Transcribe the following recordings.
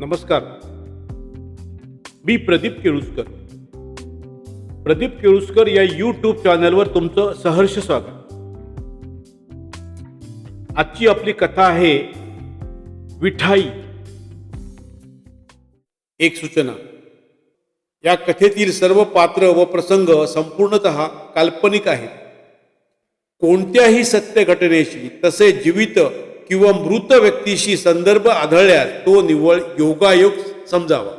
नमस्कार. मी प्रदीप केळुसकर. प्रदीप केळुसकर या यूट्यूब चॅनलवर तुमचं सहर्ष स्वागत. आजची आपली कथा आहे विठाई. एक सूचना. या कथेतील सर्व पात्र व प्रसंग संपूर्णत काल्पनिक आहेत. कोणत्याही सत्य घटनेशी तसे जीवित किंवा मृत व्यक्तीशी संदर्भ आढळल्यास तो निव्वळ योगायोग समजावा.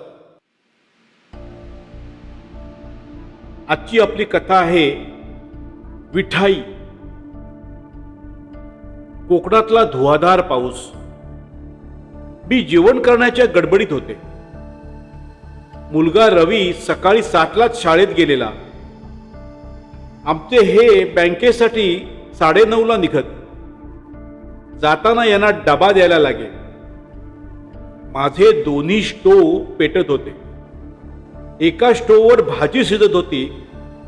आजची आपली कथा आहे विठाई. कोकणातला धुवाधार पाऊस. मी जेवण करण्याच्या गडबडीत होते. मुलगा रवी सकाळी सातलाच शाळेत गेलेला. आमचे हे बँकेसाठी साडेनऊला निघत. जाताना यांना डबा द्यायला लागेल. माझे दोन्ही स्टोव पेटत होते. एका स्टोववर भाजी शिजत होती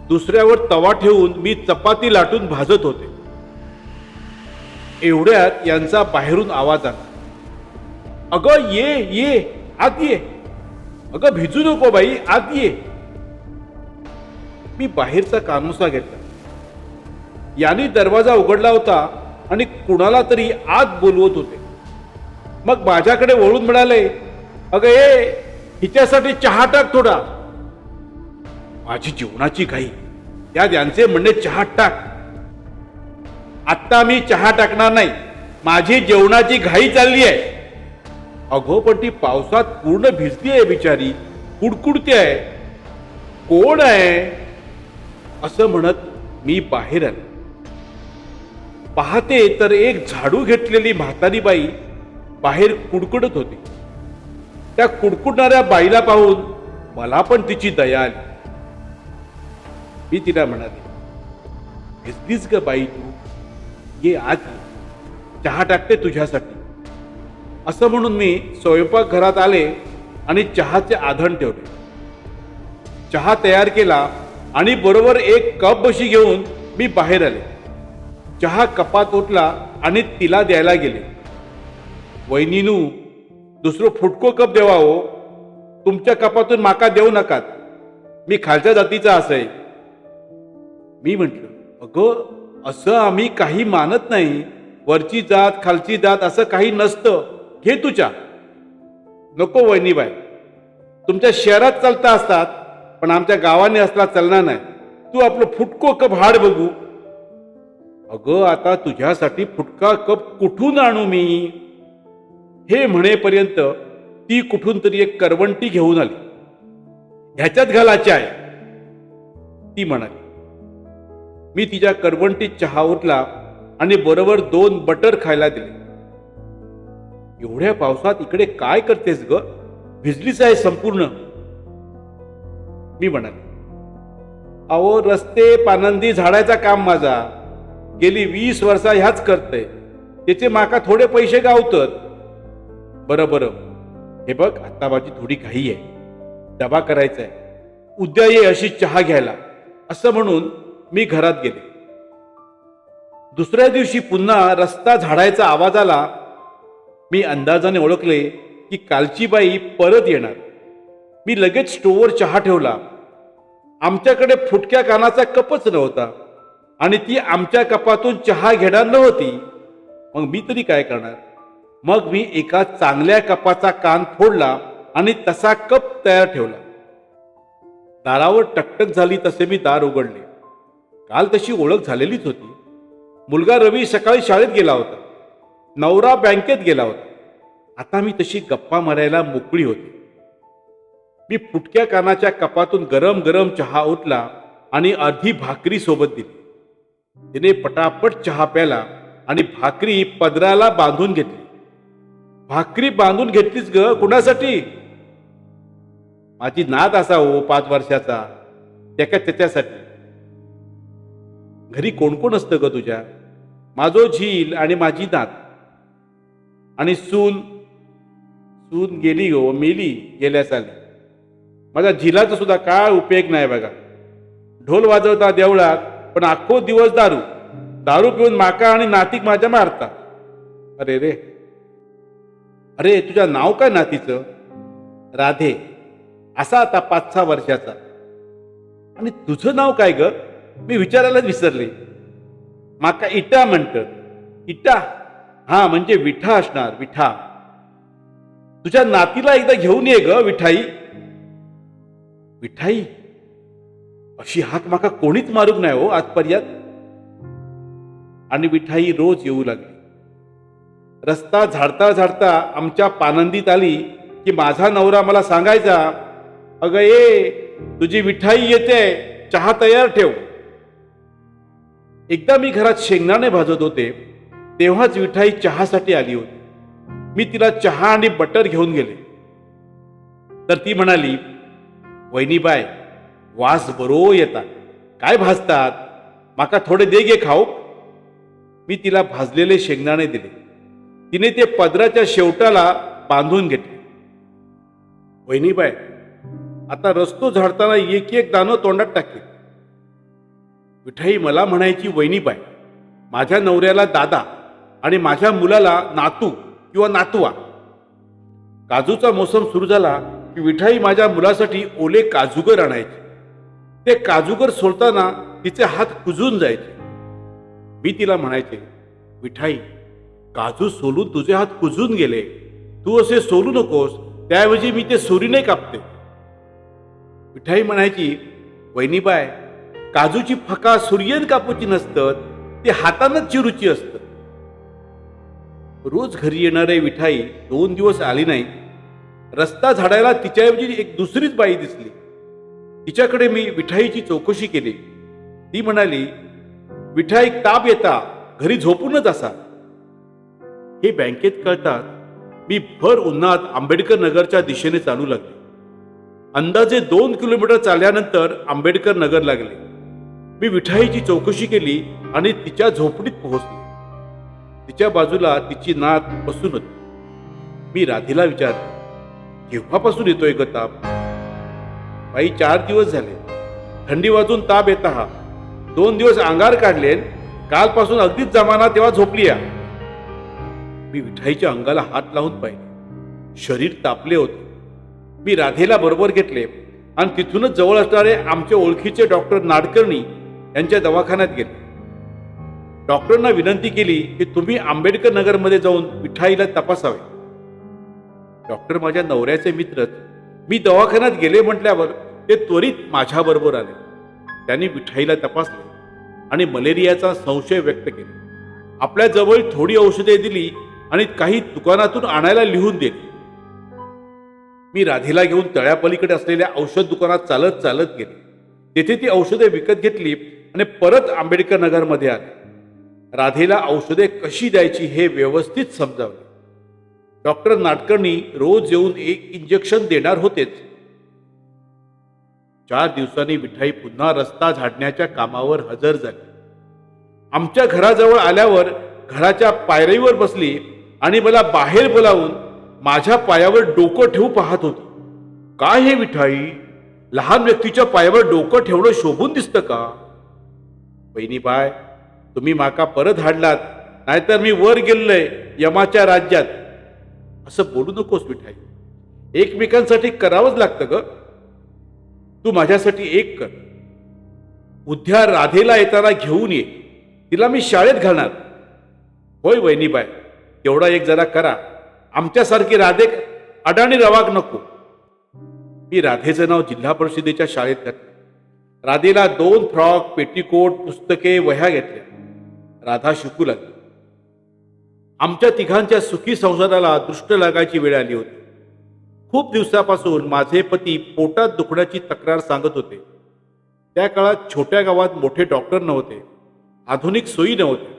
दुसऱ्यावर तवा ठेवून मी चपाती लाटून भाजत होते. एवढ्यात यांचा बाहेरून आवाज आला. अगं ये ये आत ये. अगं भिजू नको बाई आत ये. मी बाहेरचा कानोसा घेतला. यांनी दरवाजा उघडला होता आणि कुणाला तरी आत बोलवत होते. मग माझ्याकडे वळून म्हणाले अगं ए हिच्यासाठी चहा टाक थोडा. माझी जीवनाची घाई. त्या यांचे म्हणणे चहा टाक. आत्ता मी चहा टाकणार नाही. माझी जेवणाची घाई चालली आहे. अगो पण ती पावसात पूर्ण भिजली आहे बिचारी. कुडकुडते आहे. कोण आहे? असं म्हणत मी बाहेर आलो. पाहते तर एक झाडू घेतलेली म्हातारी बाई बाहेर कुडकुडत होती. त्या कुडकुडणाऱ्या बाईला पाहून मला पण तिची दया आली. मी तिला म्हणाले भिजलीच ग बाई तू. ये आज. चहा टाकते तुझ्यासाठी. असं म्हणून मी स्वयंपाकघरात आले आणि चहाचे आधण ठेवले. चहा तयार केला आणि बरोबर एक कप बशी घेऊन मी बाहेर आले. चहा कपात उठला आणि तिला द्यायला गेले. वहिनीनू दुसरो फुटको कप देवा हो. तुमच्या कपातून माका देऊ नकात. मी खालच्या जातीचा आहे मी म्हंटल अगं असं आम्ही काही मानत नाही. वरची जात खालची जात असं काही नसतं. घे तुझ्या नको वहिनीबाई. तुमच्या शहरात चालता असतात पण आमच्या गावाने असला चालणार नाही. तू आपलं फुटको कप हाड बघू. अगं आता तुझ्यासाठी फुटका कप कुठून आणू मी? हे म्हणेपर्यंत ती कुठून तरी एक करवंटी घेऊन आली. ह्याच्यात घालायची आहे. ती म्हणाली मी तिच्या करवंटीत चहा उरला आणि बरोबर दोन बटर खायला दिले. एवढ्या पावसात इकडे काय करतेस ग? भिजलीच आहे संपूर्ण. मी म्हणाले अहो रस्ते पानंदी झाडायचा काम माझा. गेली वीस वर्षा ह्याच करतय. त्याचे माका थोडे पैसे गावतात. बरं बरं. हे बघ आता माझी थोडी घाई आहे. डबा करायचा आहे उद्या ये अशी चहा घ्यायला. असं म्हणून मी घरात गेले. दुसऱ्या दिवशी पुन्हा रस्ता झाडायचा आवाज आला. मी अंदाजाने ओळखले की कालची बाई परत येणार. मी लगेच स्टोवर चहा ठेवला. आमच्याकडे फुटक्या कानाचा कपच नव्हता. आणि ती आमच्या कपातून चहा घेणार नव्हती. मग मी तरी काय करणार? मग मी एका चांगल्या कपाचा कान फोडला आणि तसा कप तयार ठेवला. दारावर टकटक झाली तसे मी दार उघडले. काल तशी ओळख झालेलीच होती. मुलगा रवी सकाळी शाळेत गेला होता. नवरा बँकेत गेला होता. आता मी तशी गप्पा मारायला मोकळी होती. मी फुटक्या कानाच्या कपातून गरम गरम चहा उठला आणि अर्धी भाकरी सोबत दिली. तिने पटापट चहा प्याला आणि भाकरी पदराला बांधून घेतली. भाकरी बांधून घेतलीच ग कुणासाठी? माझी नात असा हो पाच वर्षाचा त्याका त्याच्यासाठी. घरी कोण कोण असतं ग तुझ्या? माझो झील आणि माझी नात. आणि सून सून गेली गो मेली गेल्या साली. माझ्या झिलाचा सुद्धा काय उपयोग नाही बघा. ढोल वाजवता देवळात पण अख्खो दिवस दारू. दारू पिऊन माका आणि नातीक माझ्या मारता. अरे रे. अरे तुझं नाव काय नातीचं? राधे. असा आता पाच सहा वर्षाचा. आणि तुझं नाव काय ग? मी विचारायलाच विसरले. माका इटा म्हणत इटा? हा म्हणजे विठा असणार विठा. तुझ्या नातीला एकदा घेऊन ये ग विठाई. विठाई? अशी हाक माका कोणीच मारूक नाही हो आजपर्यंत. आणि विठाई रोज येऊ लागली. रस्ता झाडता झाडता आमच्या पानंदीत आली की माझा नवरा मला सांगायचा अगं ये तुझी मिठाई येते चहा तयार ठेव. एकदा मी घरात शेंगदाणे भाजत होते तेव्हाच विठाई चहासाठी आली होती. मी तिला चहा आणि बटर घेऊन गेले. तर ती म्हणाली वहिनीबाई वास बरो येता काय भाजतात? माका थोडे दे गे खाऊ मी तिला भाजलेले शेंगदाणे दिले. तिने ते पदराच्या शेवटाला बांधून घेतले. वहिनीबाय आता रस्तो झाडताना एक एक दाणं तोंडात टाकले. विठाई मला म्हणायची वहिनीबाय माझ्या नवऱ्याला दादा आणि माझ्या मुलाला नातू किंवा नातवा. काजूचा मोसम सुरू झाला की विठाई माझ्या मुलासाठी ओले काजूगर आणायचे. ते काजूगर सोलताना तिचे हात कुजून जायचे. मी तिला म्हणायचे विठाई काजू सोलून तुझे हात कुजून गेले. तू असे सोलू नकोस त्याऐवजी मी ते सुरीने कापते. विठाई म्हणायची वहिनीबाय काजूची फका सूर्यन कापूची नसतं ते हातानंच चिरूची असतं रोज घरी येणारे विठाई दोन दिवस आली नाही. रस्ता झाडायला तिच्याऐवजी एक दुसरीच बाई दिसली. तिच्याकडे मी विठाईची चौकशी केली. ती म्हणाली विठाई ताप येता. घरी झोपूनच असा. हे बँकेत कळतात मी भर उन्हात आंबेडकर नगरच्या दिशेने चालू लागले. अंदाजे दोन किलोमीटर चालल्यानंतर आंबेडकर नगर लागले. मी विठाईची चौकशी केली आणि तिच्या झोपडीत पोहोचले. तिच्या बाजूला तिची नात बसून होती. मी राधीला विचारले केव्हापासून येतोय ताप? ताप बाई चार दिवस झाले. थंडी वाजून ताप येता हा. दोन दिवस अंगार काढले कालपासून अगदीच जमाना तेव्हा झोपली या मी विठाईच्या अंगाला हात लावून पाहिले. शरीर तापले होते. मी राधेला बरोबर घेतले आणि तिथूनच जवळ असणारे आमचे ओळखीचे डॉक्टर नाडकर्णी यांच्या दवाखान्यात गेले. डॉक्टरांना विनंती केली की तुम्ही आंबेडकर नगरमध्ये जाऊन विठाईला तपासावे. डॉक्टर माझ्या नवऱ्याचे मित्रच मी दवाखान्यात गेले म्हटल्यावर ते त्वरित माझ्याबरोबर आले. त्यांनी विठाईला तपासले आणि मलेरियाचा संशय व्यक्त केला. आपल्या जवळ थोडी औषधे दिली आणि काही दुकानातून आणायला लिहून दिली. मी राधेला घेऊन तळ्यापलीकडे असलेल्या औषध दुकानात चालत चालत गेले. तेथे ती औषधे विकत घेतली आणि परत आंबेडकर नगरमध्ये आले. राधेला औषधे कशी द्यायची हे व्यवस्थित समजावले. डॉक्टर नाटकर्णी रोज येऊन एक इंजेक्शन देणार होतेच. चार दिवसांनी विठाई पुन्हा रस्ता झाडण्याच्या कामावर हजर झाली. आमच्या घराजवळ आल्यावर घराच्या पायरीवर बसली आणि मला बाहेर बोलावून माझ्या पायावर डोकं ठेवू पाहत होती. काय हे विठाई लहान व्यक्तीच्या पायावर डोकं ठेवणं शोभून दिसतं का? बहिणी बाय तुम्ही माका परत हाडलात नाहीतर मी वर गेलोय यमाच्या राज्यात. असं बोलू नकोस मिठाई. एकमेकांसाठी करावंच लागतं ग. तू माझ्यासाठी एक कर. उद्या राधेला येताना घेऊन ये. तिला मी शाळेत घालणार. होय वहिनीबाय तेवढा एक जरा करा. आमच्यासारखी राधे अडाणी रवाग नको. मी राधेचं नाव जिल्हा परिषदेच्या शाळेत घातलं. राधेला दोन फ्रॉक पेटीकोट पुस्तके वह्या घेतल्या. राधा शिकू लागली. आमच्या तिघांच्या सुखी संसाराला दृष्ट लागायची वेळ आली होती. खूप दिवसापासून माझे पती पोटात दुखण्याची तक्रार सांगत होते. त्या काळात छोट्या गावात मोठे डॉक्टर नव्हते. आधुनिक सोयी नव्हते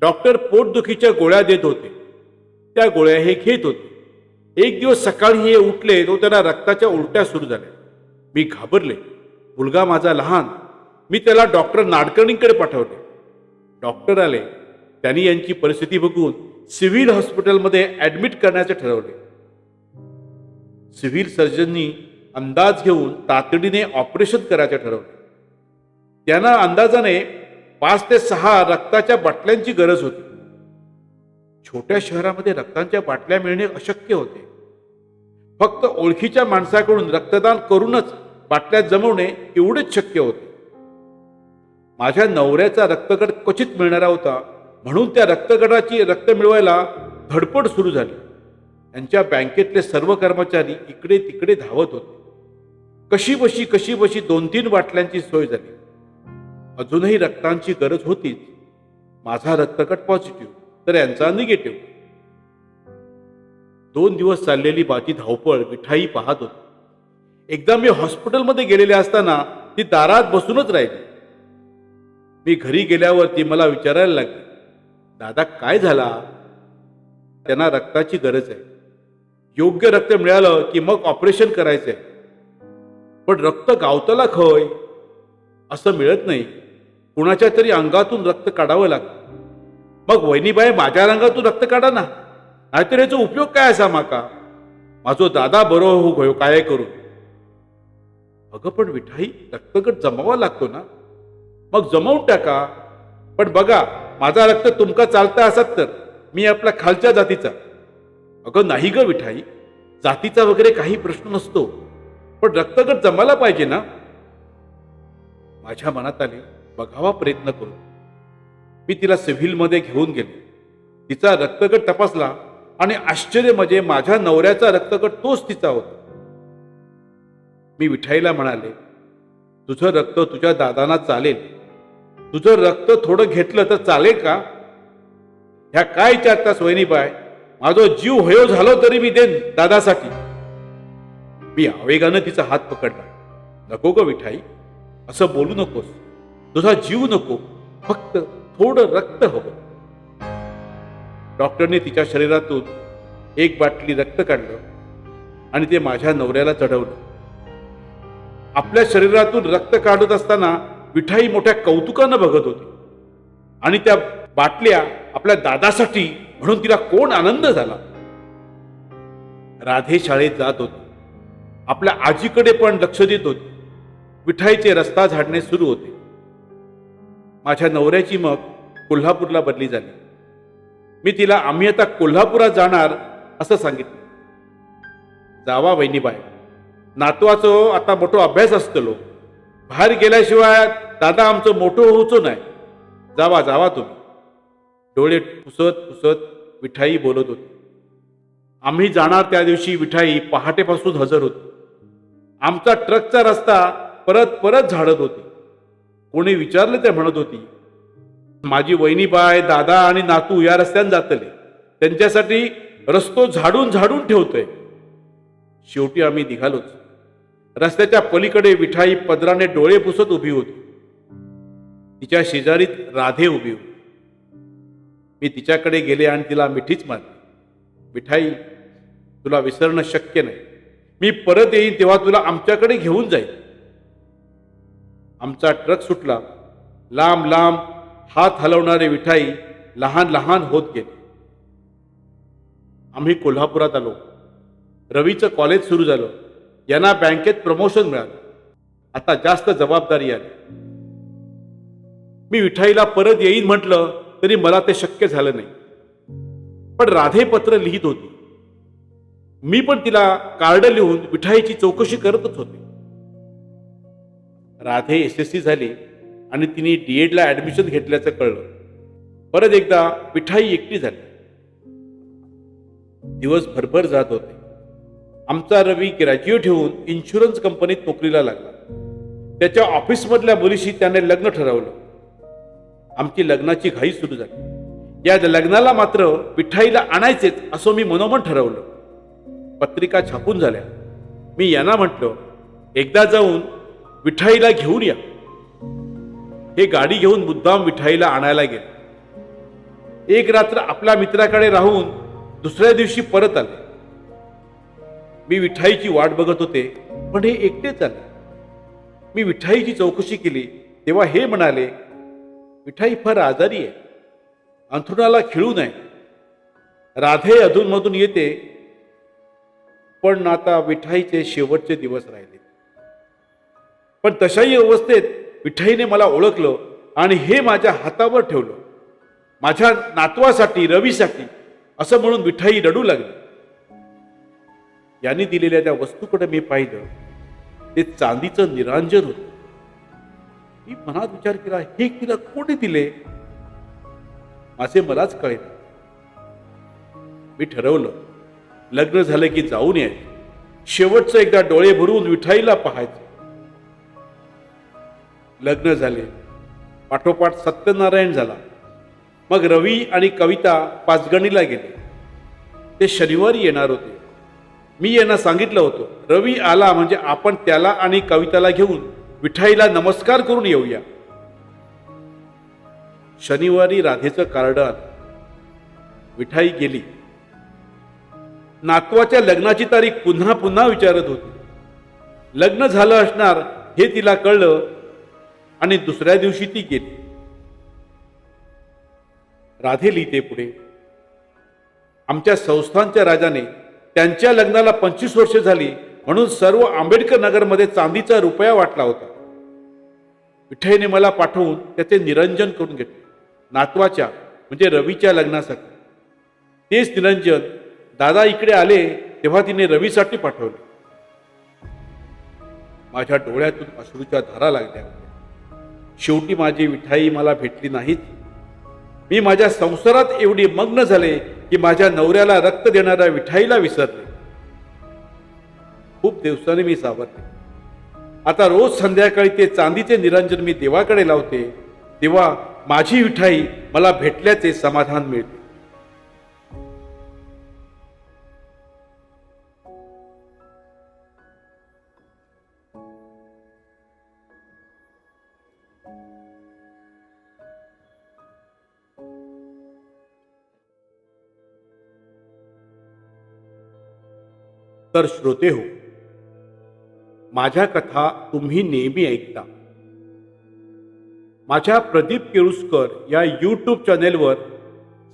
डॉक्टर पोटदुखीच्या गोळ्या देत होते. त्या गोळ्या हे घेत होते. एक दिवस सकाळी हे उठले तो त्यांना रक्ताच्या उलट्या सुरू झाल्या. मी घाबरले. मुलगा माझा लहान. मी त्याला डॉक्टर नाडकर्णींकडे पाठवले. डॉक्टर आले. त्यांनी यांची परिस्थिती बघून सिव्हिल हॉस्पिटलमध्ये ऍडमिट करण्याचे ठरवले. सिव्हिल सर्जननी अंदाज घेऊन तातडीने ऑपरेशन करायचे ठरवले. त्यांना अंदाजाने पाच ते सहा रक्ताच्या बाटल्यांची गरज होती. छोट्या शहरामध्ये रक्तांच्या बाटल्या मिळणे अशक्य होते. फक्त ओळखीच्या माणसाकडून रक्तदान करूनच बाटल्या जमवणे एवढेच शक्य होते. माझ्या नवऱ्याचा रक्तगट क्वचित मिळणारा होता. म्हणून त्या रक्तगटाची रक्त मिळवायला धडपड सुरू झाली. त्यांच्या बँकेतले सर्व कर्मचारी इकडे तिकडे धावत होते. कशी बशी कशी बशी दोन तीन बाटल्यांची सोय झाली. अजूनही रक्तांची गरज होतीच. माझा रक्तगट पॉझिटिव्ह तर यांचा निगेटिव्ह दोन दिवस चाललेली माझी धावपळ मिठाई पाहत होती. एकदा मी हॉस्पिटलमध्ये गेलेले असताना ती दारात बसूनच राहिली. मी घरी गेल्यावर ती मला विचारायला लागली. दादा काय झाला? त्यांना रक्ताची गरज आहे. योग्य रक्त मिळालं की मग ऑपरेशन करायचंय. पण रक्त गावताला खय? असं मिळत नाही. कुणाच्या तरी अंगातून रक्त काढावं लागतं. मग वहिनीबाई माझ्या रंगातून रक्त काढा ना. नाहीतर याचा उपयोग काय असा माका? माझो दादा बरो हो गयो काय करू? अगं पण विठाई रक्तगट जमावा लागतो ना. मग जमवून टाका. पण बघा माझा रक्त तुमका चालता असत तर मी आपल्या खालच्या जातीचा. अगं नाही ग विठाई जातीचा वगैरे काही प्रश्न नसतो पण रक्तगट जमायला पाहिजे ना? माझ्या मनात आले बघावा प्रयत्न करू. मी तिला सिव्हिलमध्ये घेऊन गेले. तिचा रक्तगट तपासला आणि आश्चर्य म्हणजे माझ्या नवऱ्याचा रक्तगट तोच तिचा होता. मी विठाईला म्हणाले तुझं रक्त तुझ्या दादांना चालेल तुझं रक्त थोडं घेतलं तर चालेल का? ह्या काय विचारतास वहिनीबाय माझा जीव होयो झालो तरी मी देन दादासाठी. मी आवेगानं तिचा हात पकडला. नको ग विठाई असं बोलू नकोस. तुझा जीव नको फक्त थोडं रक्त हवं. डॉक्टरने तिच्या शरीरातून एक बाटली रक्त काढलं आणि ते माझ्या नवऱ्याला चढवलं. आपल्या शरीरातून रक्त काढत असताना विठाई मोठ्या कौतुकानं बघत होती. आणि त्या बाटल्या आपल्या दादासाठी म्हणून तिला कोण आनंद झाला? राधे शाळेत जात होती. आपल्या आजीकडे पण लक्ष देत होती. विठाईचे रस्ता झाडणे सुरू होते. माझ्या नवऱ्याची मग कोल्हापूरला बदली झाली. मी तिला आम्ही आता कोल्हापुरात जाणार असं सांगितलं. जावा वहिनीबाई. नातवाचो आता मोठो अभ्यास असतलो बाहेर गेल्याशिवाय दादा आमचं मोठं होऊचो नाही. जावा जावा तुम्ही. डोळे पुसत पुसत विठाई बोलत होती. आम्ही जाणार त्या दिवशी विठाई पहाटेपासून हजर होती. आमचा ट्रकचा रस्ता परत परत झाडत होती. कोणी विचारलं ते म्हणत होती माझी वहिनीबाय दादा आणि नातू या रस्त्याने जातले. त्यांच्यासाठी रस्तो झाडून झाडून ठेवतोय. शेवटी आम्ही निघालोच. रस्त्याच्या पलीकडे विठाई पदराने डोळे पुसत उभी होती. तिच्या शेजारीत राधे उभी होती. मी तिच्याकडे गेले आणि तिला मिठीच मारली मिठाई तुला विसरणं शक्य नाही. मी परत येईन तेव्हा तुला आमच्याकडे घेऊन जाईल आमचा ट्रक सुटला. लांब लांब हात हलवणारे विठाई लहान लहान होत गेले. आम्ही कोल्हापुरात आलो. रवीचं कॉलेज सुरू झालं. यांना बँकेत प्रमोशन मिळालं. आता जास्त जबाबदारी आली. मी विठाईला परत येईन म्हटलं तरी मला ते शक्य झालं नाही. पण राधे पत्र लिहित होती. मी पण तिला कार्ड लिहून विठाईची चौकशी करतच होते. राधे एस एस सी झाली आणि तिने डी एडला ऍडमिशन घेतल्याचं कळलं. परत एकदा विठाई एकटी झाली. दिवस भरभर जात होते. आमचा रवी ग्रॅज्युएट होऊन इन्शुरन्स कंपनीत नोकरीला लागला. त्याच्या ऑफिसमधल्या मुलीशी त्याने लग्न ठरवलं. आमची लग्नाची घाई सुरू झाली. या लग्नाला मात्र विठाईला आणायचेच असं मी मनोमन ठरवलं. पत्रिका छापून झाल्या. मी यांना म्हटलं एकदा जाऊन विठाईला घेऊन या. हे गाडी घेऊन मुद्दाम विठाईला आणायला गेले. एक रात्र आपल्या मित्राकडे राहून दुसऱ्या दिवशी परत आले. मी विठाईची वाट बघत होते पण हे एकटेच आले. मी विठाईची चौकशी केली तेव्हा हे म्हणाले विठाई फार आजारी आहे अंथरुणाला खिळू नये. राधे अधूनमधून येते पण आता विठाईचे शेवटचे दिवस राहिले. पण तशाही अवस्थेत विठाईने मला ओळखलं आणि हे माझ्या हातावर ठेवलं. माझ्या नातवासाठी रवीसाठी असं म्हणून विठाई रडू लागली. यांनी दिलेल्या त्या वस्तूकडे मी पाहिलं. ते चांदीचं निरांजन होतं. मी मनात विचार केला हे तिला कोणी दिले? माझे मलाच कळेल मी ठरवलं लग्न झालं की जाऊन याय शेवटचं एकदा डोळे भरून विठाईला पाहायचं. लग्न झाले पाठोपाठ सत्यनारायण झाला. मग रवी आणि कविता पाचगणीला गेले. ते शनिवारी येणार होते. मी यांना सांगितलं होतं रवी आला म्हणजे आपण त्याला आणि कविताला घेऊन विठाईला नमस्कार करून येऊया. शनिवारी राधेचं कार्ड विठाई गेली. नातवाच्या लग्नाची तारीख पुन्हा पुन्हा विचारत होती. लग्न झालं असणार हे तिला कळलं आणि दुसऱ्या दिवशी ती गेली. राधे लिहिते पुढे आमच्या संस्थांच्या राजाने त्यांच्या लग्नाला पंचवीस वर्ष झाली म्हणून सर्व आंबेडकर नगरमध्ये चांदीचा रुपया वाटला होता. विठ्ठईने मला पाठवून त्याचे निरंजन करून घेतले. नातवाच्या म्हणजे रवीच्या लग्नासाठी. तेच निरंजन दादा इकडे आले तेव्हा तिने रवीसाठी पाठवले. माझ्या डोळ्यातून अश्रूच्या धारा लागल्या. शेवटी माझी विठाई मला भेटली नाहीत. मी माझ्या संसारात एवढी मग्न झाले की माझ्या नवऱ्याला रक्त देणाऱ्या विठाईला विसरले. खूप दिवसांनी मी सावरले. आता रोज संध्याकाळी ते चांदीचे निरंजन मी देवाकडे लावते तेव्हा माझी विठाई मला भेटल्याचे समाधान मिळते. तर श्रोते हो. माझ्या कथा तुम्ही नेहमी ऐकता. माझ्या प्रदीप केळुसकर या यूट्यूब चॅनेलवर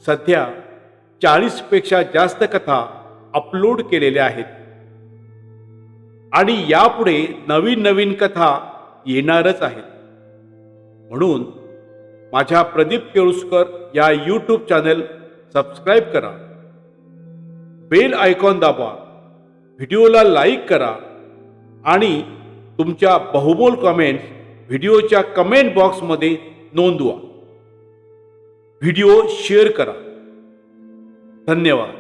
सध्या चाळीसपेक्षा जास्त कथा अपलोड केलेल्या आहेत. आणि यापुढे नवीन नवीन कथा येणारच आहेत. म्हणून माझ्या प्रदीप केळुसकर या यूट्यूब चॅनेल सबस्क्राईब करा. बेल आयकॉन दाबा. व्हिडिओला लाईक करा आणि तुमच्या बहुमोल कमेंट्स व्हिडिओच्या कमेंट बॉक्समध्ये नोंदवा. व्हिडिओ शेअर करा. धन्यवाद.